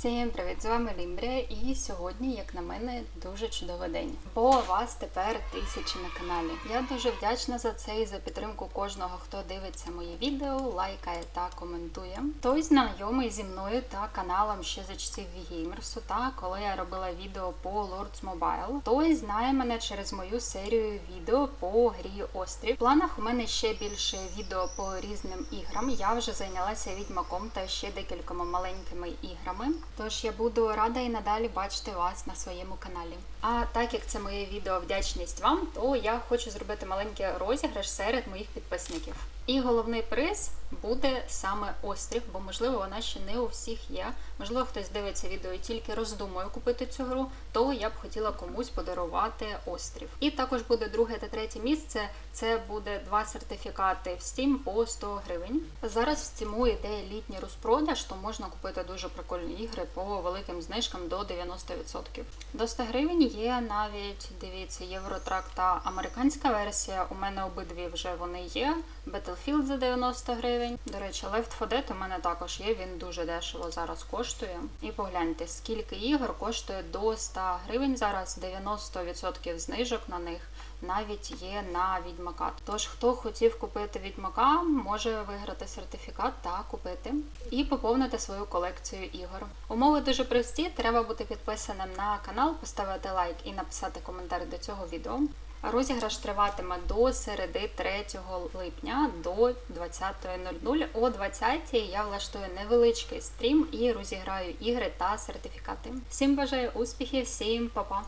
Всім привіт! З вами Лімбрія і сьогодні, як на мене, дуже чудовий день. Бо вас тепер тисячі на каналі. Я дуже вдячна за це і за підтримку кожного, хто дивиться мої відео, лайкає та коментує. Той знайомий зі мною та каналом ще за часів Вігеймерсу, та коли я робила відео по Lords Mobile, той знає мене через мою серію відео по грі Острів. В планах у мене ще більше відео по різним іграм. Я вже зайнялася відьмаком та ще декількома маленькими іграми. Тож я буду рада і надалі бачити вас на своєму каналі. А так як це моє відео вдячність вам, то я хочу зробити маленький розіграш серед моїх підписників. І головний приз буде саме острів, бо можливо вона ще не у всіх є. Можливо, хтось дивиться відео і тільки роздумує купити цю гру, то я б хотіла комусь подарувати острів. І також буде друге та третє місце. Це буде два сертифікати в Steam по 100 гривень. Зараз в Steam йде літній розпродаж, то можна купити дуже прикольні ігри по великим знижкам до 90%. До 100 гривень є навіть дивіться Євротрак та американська версія. У мене обидві вже вони є. Battlefield за 90 гривень. До речі, Left 4 Dead у мене також є. Він дуже дешево зараз коштує. І погляньте, скільки ігор коштує до 100 гривень зараз. 90% знижок на них навіть є на відьмака. Тож, хто хотів купити відьмака, може виграти сертифікат та купити і поповнити свою колекцію ігор. Умови дуже прості. Треба бути підписаним на канал, поставити лайк і написати коментар до цього відео. Розіграш триватиме до середи 3 липня до 20.00. О 20.00 я влаштую невеличкий стрім і розіграю ігри та сертифікати. Всім бажаю успіхів, всім па-па!